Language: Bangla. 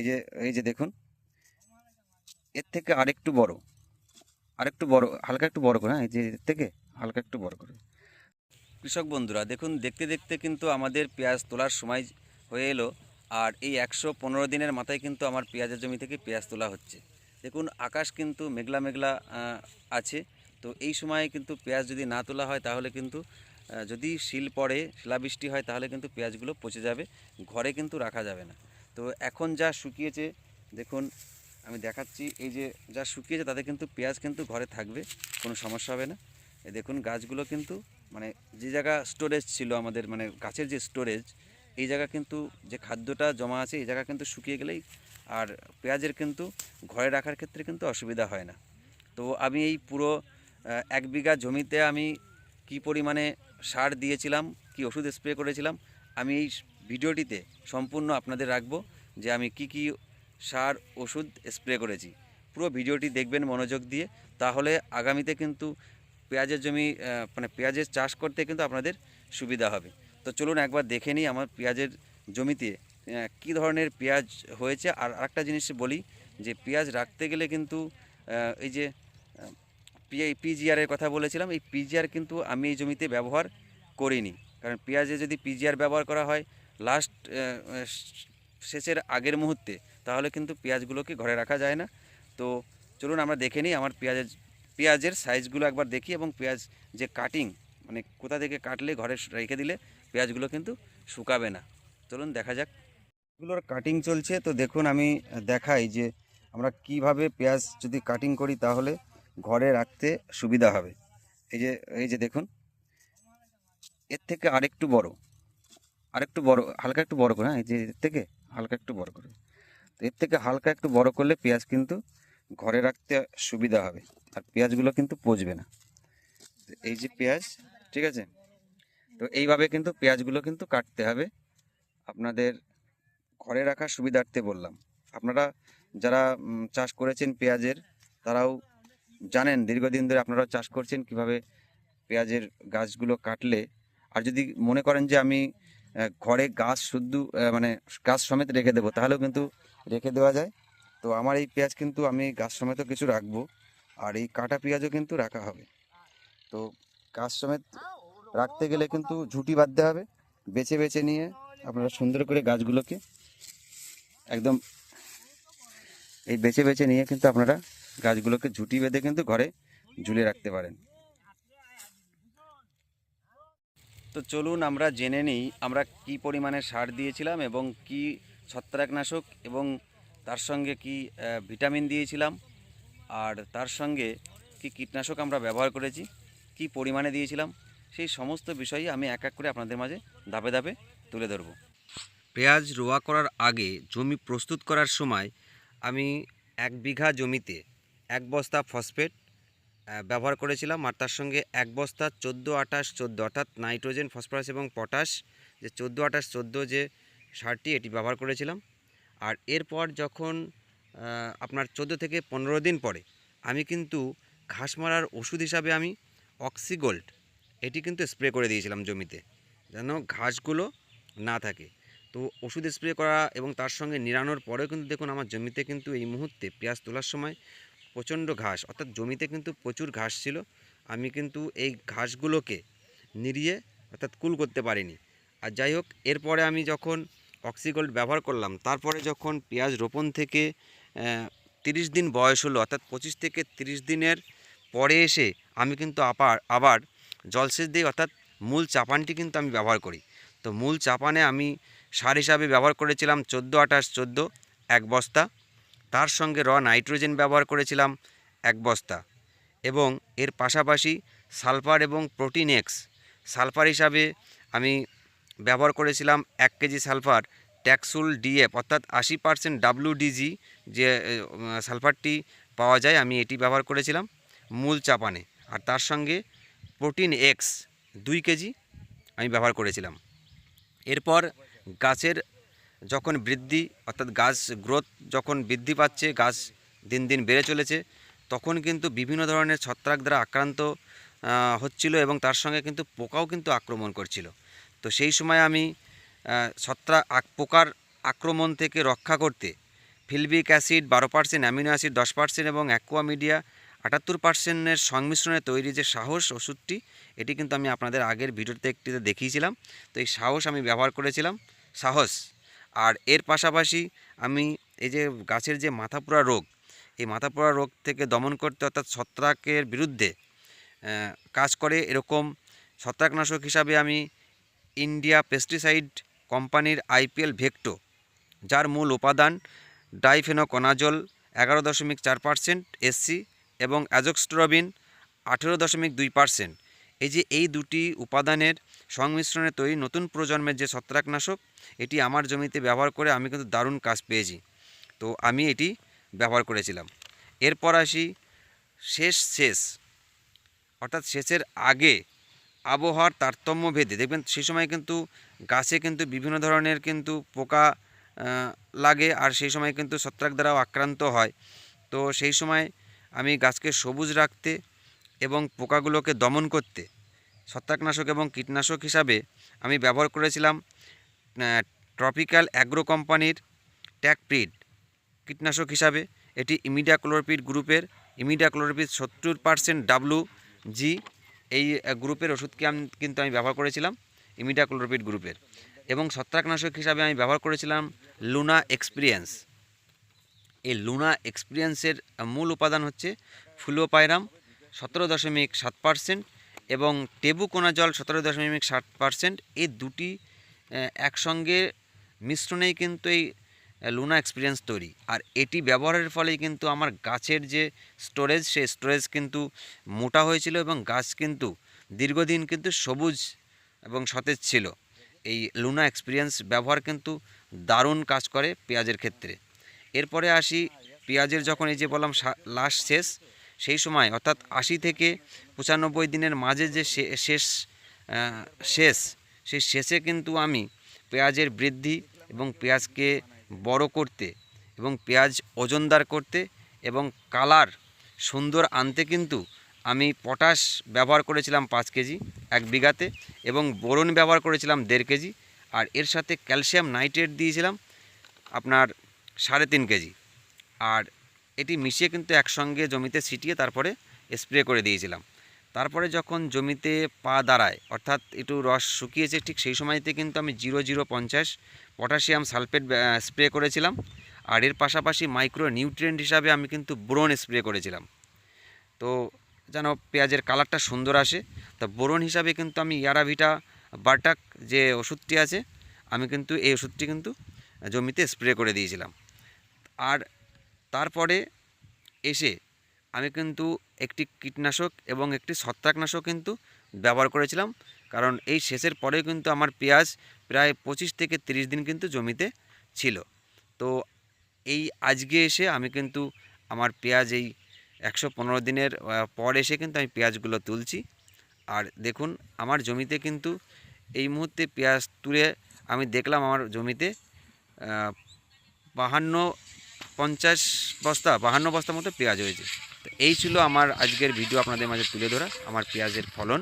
এই যে এই যে দেখুন, এর থেকে আরেকটু বড় আরেকটু বড়, হালকা একটু বড় করে হ্যাঁ এই যে এর থেকে হালকা একটু বড় করে। কৃষক বন্ধুরা, দেখুন, দেখতে দেখতে কিন্তু আমাদের পেঁয়াজ তোলার সময় হয়ে এলো, আর এই একশো পনেরো দিনের মাথায় কিন্তু আমার পেঁয়াজের জমি থেকে পেঁয়াজ তোলা হচ্ছে। দেখুন, আকাশ কিন্তু মেঘলা মেঘলা আছে, তো এই সময় কিন্তু পেঁয়াজ যদি না তোলা হয়, তাহলে কিন্তু যদি শিল পড়ে, শিলাবৃষ্টি হয়, তাহলে কিন্তু পেঁয়াজগুলো পচে যাবে, ঘরে কিন্তু রাখা যাবে না। তো এখন যা শুকিয়েছে, দেখুন, আমি দেখাচ্ছি, এই যে যা শুকিয়েছে, তাতে কিন্তু পেঁয়াজ কিন্তু ঘরে থাকবে, কোনো সমস্যা হবে না। এই দেখুন, গাছগুলো কিন্তু মানে যে জায়গা স্টোরেজ ছিল আমাদের মানে গাছের যে স্টোরেজ এই জায়গা কিন্তু যে খাদ্যটা জমা আছে, এই জায়গা কিন্তু শুকিয়ে গেলেই আর পেঁয়াজের কিন্তু ঘরে রাখার ক্ষেত্রে কিন্তু অসুবিধা হয় না। তো আমি এই পুরো এক বিঘা জমিতে আমি কি পরিমাণে সার দিয়েছিলাম, কি ওষুধ স্প্রে করেছিলাম, আমি এই ভিডিওটিতে সম্পূর্ণ আপনাদের রাখব যে আমি কি কি সার ওষুধ স্প্রে করেছি। পুরো ভিডিওটি দেখবেন মনোযোগ দিয়ে। তাহলে আগামীতে কিন্তু পেঁয়াজের জমি মানে পেঁয়াজের চাষ করতে কিন্তু আপনাদের সুবিধা হবে। তো চলুন একবার দেখে নিই আমার পেঁয়াজের জমিতে কী ধরনের পেঁয়াজ হয়েছে। আর আরেকটা জিনিস বলি যে পেঁয়াজ রাখতে গেলে কিন্তু এই যে পিজিআরের কথা বলেছিলাম, এই পিজিআর কিন্তু আমি এই জমিতে ব্যবহার করিনি। কারণ পেঁয়াজে যদি পিজিআর ব্যবহার করা হয় লাস্ট শেষের আগের মুহূর্তে, তাহলে কিন্তু পেঁয়াজগুলোকে ঘরে রাখা যায় না। তো চলুন আমরা দেখে নিই আমার পেঁয়াজের পেঁয়াজের সাইজগুলো একবার দেখি এবং পেঁয়াজ যে কাটিং মানে কোথা থেকে কাটলে ঘরে রেখে দিলে পেঁয়াজগুলো কিন্তু শুকাবে না। চলুন দেখা যাক। এগুলোর কাটিং চলছে, তো দেখুন আমি দেখাই যে আমরা কীভাবে পেঁয়াজ যদি কাটিং করি তাহলে ঘরে রাখতে সুবিধা হবে। এই যে এই যে দেখুন, এর থেকে আরেকটু বড়। আরেকটু বড়, হালকা একটু বড় করে হ্যাঁ এই যে এর থেকে হালকা একটু বড় করে। তো এর থেকে হালকা একটু বড় করলে পেঁয়াজ কিন্তু ঘরে রাখতে সুবিধা হবে, আর পেঁয়াজগুলো কিন্তু পচবে না। এই যে পেঁয়াজ, ঠিক আছে? তো এইভাবে কিন্তু পেঁয়াজগুলো কিন্তু কাটতে হবে। আপনাদের ঘরে রাখার সুবিধার্থে বললাম। আপনারা যারা চাষ করেছেন পেঁয়াজের, তারাও জানেন, দীর্ঘদিন ধরে আপনারা চাষ করছেন কীভাবে পেঁয়াজের গাছগুলো কাটলে। আর যদি মনে করেন যে আমি ঘরে গাছ শুদ্ধ মানে গাছ সমেত রেখে দেবো, তাহলেও কিন্তু রেখে দেওয়া যায়। তো আমার এই পেঁয়াজ কিন্তু আমি গাছ সমেত কিছু রাখব, আর এই কাটা পেঁয়াজও কিন্তু রাখা হবে। তো গাছ সমেত রাখতে গেলে কিন্তু ঝুঁটি বাঁধতে হবে, বেছে বেছে নিয়ে আপনারা সুন্দর করে গাছগুলোকে একদম এই বেছে বেছে নিয়ে কিন্তু আপনারা গাছগুলোকে ঝুঁটি বেঁধে কিন্তু ঘরে ঝুলিয়ে রাখতে পারেন। তো চলুন আমরা জেনে নিই, আমরা কি পরিমাণে সার দিয়েছিলাম এবং কি ছত্রাকনাশক এবং তার সঙ্গে কি ভিটামিন দিয়েছিলাম, আর তার সঙ্গে কি কীটনাশক আমরা ব্যবহার করেছি, কি পরিমাণে দিয়েছিলাম, সেই সমস্ত বিষয়ই আমি এক এক করে আপনাদের মাঝে ধাপে ধাপে তুলে ধরবো। পেঁয়াজ রোয়া করার আগে জমি প্রস্তুত করার সময় আমি এক বিঘা জমিতে এক বস্তা ফসফেট ব্যবহার করেছিলাম আর তার সঙ্গে এক বস্তা চোদ্দ আঠাশ চোদ্দ অর্থাৎ নাইট্রোজেন, ফসফরাস এবং পটাশ। যে চোদ্দ আঠাশ চোদ্দ যে সারটি, এটি ব্যবহার করেছিলাম। আর এরপর যখন আপনার চোদ্দ থেকে পনেরো দিন পরে আমি কিন্তু ঘাস মারার ওষুধ হিসাবে আমি অক্সিগোল্ড, এটি কিন্তু স্প্রে করে দিয়েছিলাম জমিতে, যেন ঘাসগুলো না থাকে। তো ওষুধ স্প্রে করা এবং তার সঙ্গে নিরানোর পরেও কিন্তু দেখুন, আমার জমিতে কিন্তু এই মুহূর্তে পেঁয়াজ তোলার সময় প্রচণ্ড ঘাস। অর্থাৎ জমিতে কিন্তু প্রচুর ঘাস ছিল। আমি কিন্তু এই ঘাসগুলোকে নিড়িয়ে, অর্থাৎ কুল করতে পারিনি। আর যাই হোক, এরপরে আমি যখন অক্সিগোল্ড ব্যবহার করলাম, তারপরে যখন পেঁয়াজ রোপণ থেকে তিরিশ দিন বয়স হলো, অর্থাৎ পঁচিশ থেকে তিরিশ দিনের পরে এসে আমি কিন্তু আবার আবার জলসেচ দিই অর্থাৎ মূল চাপানটি কিন্তু আমি ব্যবহার করি। তো মূল চাপানে আমি সার হিসাবে ব্যবহার করেছিলাম চোদ্দ আঠাশ চোদ্দ, এক বস্তা। তার সঙ্গে র নাইট্রোজেন ব্যবহার করেছিলাম এক বস্তা এবং এর পাশাপাশি সালফার এবং প্রোটিন এক্স। সালফার হিসাবে আমি ব্যবহার করেছিলাম এক কেজি সালফার, ট্যাক্সুল ডিএফ অর্থাৎ আশি পার্সেন্ট ডাব্লিউডিজি যে সালফারটি পাওয়া যায়, আমি এটি ব্যবহার করেছিলাম মূল চাপানে। আর তার সঙ্গে প্রোটিন এক্স দুই কেজি আমি ব্যবহার করেছিলাম। এরপর গাছের যখন বৃদ্ধি, অর্থাৎ গাছ গ্রোথ যখন বৃদ্ধি পাচ্ছে, গাছ দিন দিন বেড়ে চলেছে, তখন কিন্তু বিভিন্ন ধরনের ছত্রাক দ্বারা আক্রান্ত হচ্ছিল এবং তার সঙ্গে কিন্তু পোকাও কিন্তু আক্রমণ করছিল। তো সেই সময় আমি ছত্রাক পোকার আক্রমণ থেকে রক্ষা করতে ফিলবিক অ্যাসিড বারো পার্সেন্ট, অ্যামিনো অ্যাসিড দশ পার্সেন্ট এবং অ্যাকোয়া মিডিয়া আটাত্তর পার্সেন্টের সংমিশ্রণে তৈরি যে সাহস ওষুধটি, এটি কিন্তু আমি আপনাদের আগের ভিডিওতে একটিতে দেখিয়েছিলাম। তো এই সাহস আমি ব্যবহার করেছিলাম। সাহস। আর এর পাশাপাশি আমি এই যে গাছের যে মাথাপুরা রোগ, এই মাথাপুরা রোগ থেকে দমন করতে অর্থাৎ ছত্রাকের বিরুদ্ধে কাজ করে এরকম ছত্রাকনাশক হিসাবে আমি ইন্ডিয়া পেস্টিসাইড কোম্পানির আইপিএল ভেক্টো, যার মূল উপাদান ডাইফেনোকোনাজল এগারো দশমিক চার পার্সেন্ট এসসি এবং অ্যাজোক্সট্রবিন আঠেরো দশমিক দুই পার্সেন্ট। এই যে এই দুটি উপাদানের সংমিশ্রণে তৈরি নতুন প্রজন্মের যে ছত্রাকনাশক, এটি আমার জমিতে ব্যবহার করে আমি কিন্তু দারুণ কাজ পেয়েছি। তো আমি এটি ব্যবহার করেছিলাম। এরপর আসি শেষ শেষ, অর্থাৎ শেষের আগে আবহাওয়ার তারতম্য ভেদে। দেখবেন সেই সময় কিন্তু গাছে কিন্তু বিভিন্ন ধরনের কিন্তু পোকা লাগে আর সেই সময় কিন্তু ছত্রাক দ্বারাও আক্রান্ত হয়। তো সেই সময় আমি গাছকে সবুজ রাখতে এবং পোকাগুলোকে দমন করতে ছত্রাকনাশক এবং কীটনাশক হিসাবে আমি ব্যবহার করেছিলাম ট্রপিক্যাল অ্যাগ্রো কোম্পানির ট্যাকপ্রিড কীটনাশক হিসাবে। এটি ইমিডাক্লোরপিড গ্রুপের ইমিডাক্লোরপিড সত্তর পার্সেন্ট ডাব্লু জি এই গ্রুপের ওষুধকে আমি কিন্তু আমি ব্যবহার করেছিলাম ইমিডাক্লোরপিড গ্রুপের। এবং ছত্রাকনাশক হিসাবে আমি ব্যবহার করেছিলাম লুনা এক্সপিরিয়েন্স। এই লুনা এক্সপিরিয়েন্সের মূল উপাদান হচ্ছে ফুলোপাইরাম সতেরো দশমিক সাত পার্সেন্ট এবং টেবুকোনা জল সতেরো দশমিক ষাট পার্সেন্ট, এই দুটি একসঙ্গে মিশ্রণেই কিন্তু এই লুনা এক্সপিরিয়েন্স তৈরি। আর এটি ব্যবহারের ফলেই কিন্তু আমার গাছের যে স্টোরেজ, সেই স্টোরেজ কিন্তু মোটা হয়েছিল এবং গাছ কিন্তু দীর্ঘদিন কিন্তু সবুজ এবং সতেজ ছিল। এই লুনা এক্সপিরিয়েন্স ব্যবহার কিন্তু দারুণ কাজ করে পেঁয়াজের ক্ষেত্রে। এরপরে আসি, পেঁয়াজের যখন এই যে বললাম লাস্ট শেষ সেই সময়, অর্থাৎ আশি থেকে পঁচানব্বই দিনের মাঝে যে শেষ শেষ, সেই শেষে কিন্তু আমি পেঁয়াজের বৃদ্ধি এবং পেঁয়াজকে বড় করতে এবং পেঁয়াজ ওজনদার করতে এবং কালার সুন্দর আনতে কিন্তু আমি পটাশ ব্যবহার করেছিলাম পাঁচ কেজি এক বিঘাতে এবং বোরন ব্যবহার করেছিলাম দেড় কেজি আর এর সাথে ক্যালসিয়াম নাইট্রেট দিয়েছিলাম আপনার সাড়ে তিন কেজি। আর এটি মিশিয়ে কিন্তু একসঙ্গে জমিতে ছিটিয়ে তারপরে স্প্রে করে দিয়েছিলাম। তারপরে যখন জমিতে পা দাঁড়ায়, অর্থাৎ একটু রস শুকিয়েছে ঠিক সেই সময়তে কিন্তু আমি জিরো জিরো পঞ্চাশ পটাশিয়াম সালফেট স্প্রে করেছিলাম। আর এর পাশাপাশি মাইক্রো নিউট্রিয়েন্ট হিসাবে আমি কিন্তু বোরন স্প্রে করেছিলাম। তো যেন পেঁয়াজের কালারটা সুন্দর আসে, তো বোরন হিসাবে কিন্তু আমি ইয়ারাভিটা বাটাক যে ওষুধটি আছে, আমি কিন্তু এই ওষুধটি কিন্তু জমিতে স্প্রে করে দিয়েছিলাম। আর তারপরে এসে আমি কিন্তু একটি কীটনাশক এবং একটি ছত্রাকনাশক কিন্তু ব্যবহার করেছিলাম। কারণ এই শেষের পরেও কিন্তু আমার পেঁয়াজ প্রায় পঁচিশ থেকে তিরিশ দিন কিন্তু জমিতে ছিল। তো এই আজকে এসে আমি কিন্তু আমার পেঁয়াজ এই একশো পনেরো দিনের পর এসে কিন্তু আমি পেঁয়াজগুলো তুলছি। আর দেখুন, আমার জমিতে কিন্তু এই মুহূর্তে পেঁয়াজ তুলে আমি দেখলাম আমার জমিতে বাহান্ন পঞ্চাশ বস্তা, বাহান্ন বস্তার মতো পেঁয়াজ হয়েছে। তো এই ছিল আমার আজকের ভিডিও আপনাদের মাঝে তুলে ধরা, আমার পেঁয়াজের ফলন।